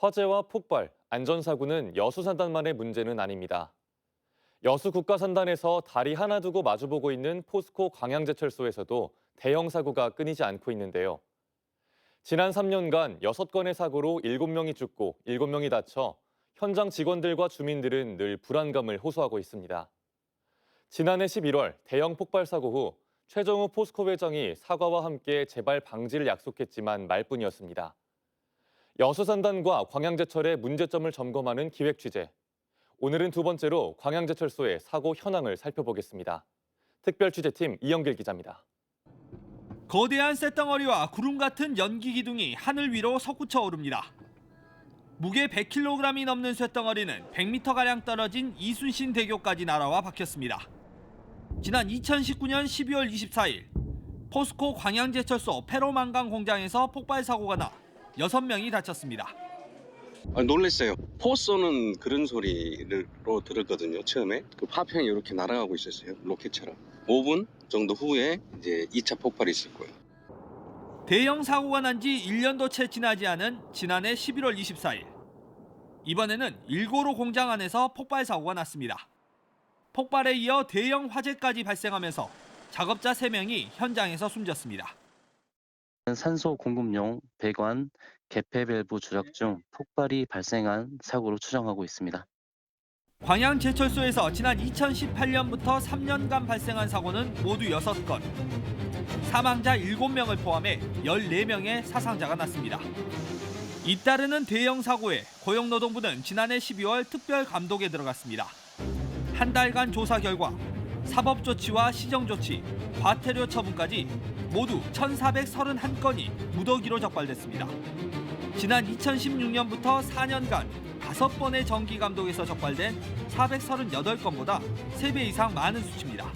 화재와 폭발, 안전사고는 여수산단만의 문제는 아닙니다. 여수 국가산단에서 다리 하나 두고 마주보고 있는 포스코 광양제철소에서도 대형 사고가 끊이지 않고 있는데요. 지난 3년간 6건의 사고로 7명이 죽고 7명이 다쳐 현장 직원들과 주민들은 늘 불안감을 호소하고 있습니다. 지난해 11월 대형 폭발 사고 후 최정우 포스코 회장이 사과와 함께 재발 방지를 약속했지만 말뿐이었습니다. 여수산단과 광양제철의 문제점을 점검하는 기획 취재. 오늘은 두 번째로 광양제철소의 사고 현황을 살펴보겠습니다. 특별 취재팀 이영길 기자입니다. 거대한 쇳덩어리와 구름 같은 연기 기둥이 하늘 위로 솟구쳐 오릅니다. 무게 100kg이 넘는 쇳덩어리는 100m가량 떨어진 이순신 대교까지 날아와 박혔습니다. 지난 2019년 12월 24일 포스코 광양제철소 페로망강 공장에서 폭발 사고가 나 6명이 다쳤습니다. 아, 놀랬어요. 포 쏘는 그런 소리로 들었거든요. 처음에 그 파편이 이렇게 날아가고 있었어요. 로켓처럼. 5분 정도 후에 이제 2차 폭발이 있을 거예요. 대형 사고가 난 지 1년도 채 지나지 않은 지난해 11월 24일. 이번에는 일고로 공장 안에서 폭발 사고가 났습니다. 폭발에 이어 대형 화재까지 발생하면서 작업자 3명이 현장에서 숨졌습니다. 산소 공급용 배관 개폐 밸브 조작 중 폭발이 발생한 사고로 추정하고 있습니다. 광양제철소에서 지난 2018년부터 3년간 발생한 사고는 모두 6건. 사망자 7명을 포함해 14명의 사상자가 났습니다. 잇따르는 대형 사고에 고용노동부는 지난해 12월 특별 감독에 들어갔습니다. 한 달간 조사 결과 사법 조치와 시정 조치, 과태료 처분까지 모두 1,431건이 무더기로 적발됐습니다. 지난 2016년부터 4년간 5번의 정기 감독에서 적발된 438건보다 3배 이상 많은 수치입니다.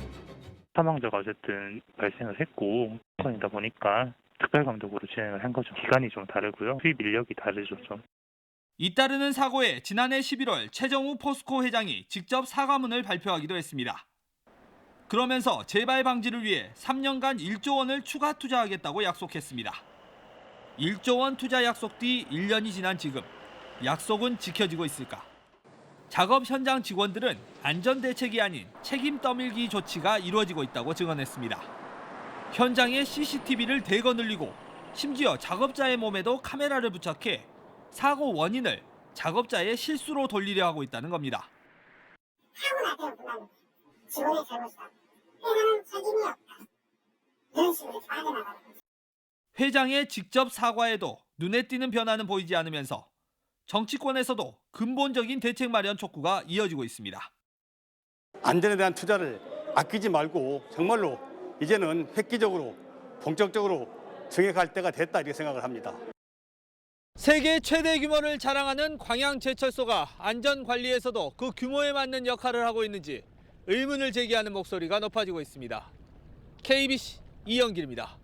사망자가 어쨌든 발생을 했고 건이다 보니까 특별 감독으로 진행을 한 거죠. 기간이 좀 다르고요. 투입 인력이 다르죠 좀. 잇따르는 사고에 지난해 11월 최정우 포스코 회장이 직접 사과문을 발표하기도 했습니다. 그러면서 재발 방지를 위해 3년간 1조 원을 추가 투자하겠다고 약속했습니다. 1조 원 투자 약속 뒤 1년이 지난 지금 약속은 지켜지고 있을까? 작업 현장 직원들은 안전 대책이 아닌 책임 떠밀기 조치가 이루어지고 있다고 증언했습니다. 현장에 CCTV를 대거 늘리고 심지어 작업자의 몸에도 카메라를 부착해 사고 원인을 작업자의 실수로 돌리려 하고 있다는 겁니다. 직원의 잘못이다. 회사는 책임이 없다. 이런 식으로 빠져나가는 거죠. 회장의 직접 사과에도 눈에 띄는 변화는 보이지 않으면서 정치권에서도 근본적인 대책 마련 촉구가 이어지고 있습니다. 안전에 대한 투자를 아끼지 말고 정말로 이제는 획기적으로 본격적으로 정액할 때가 됐다 이렇게 생각을 합니다. 세계 최대 규모를 자랑하는 광양제철소가 안전 관리에서도 그 규모에 맞는 역할을 하고 있는지 의문을 제기하는 목소리가 높아지고 있습니다. KBC 이영길입니다.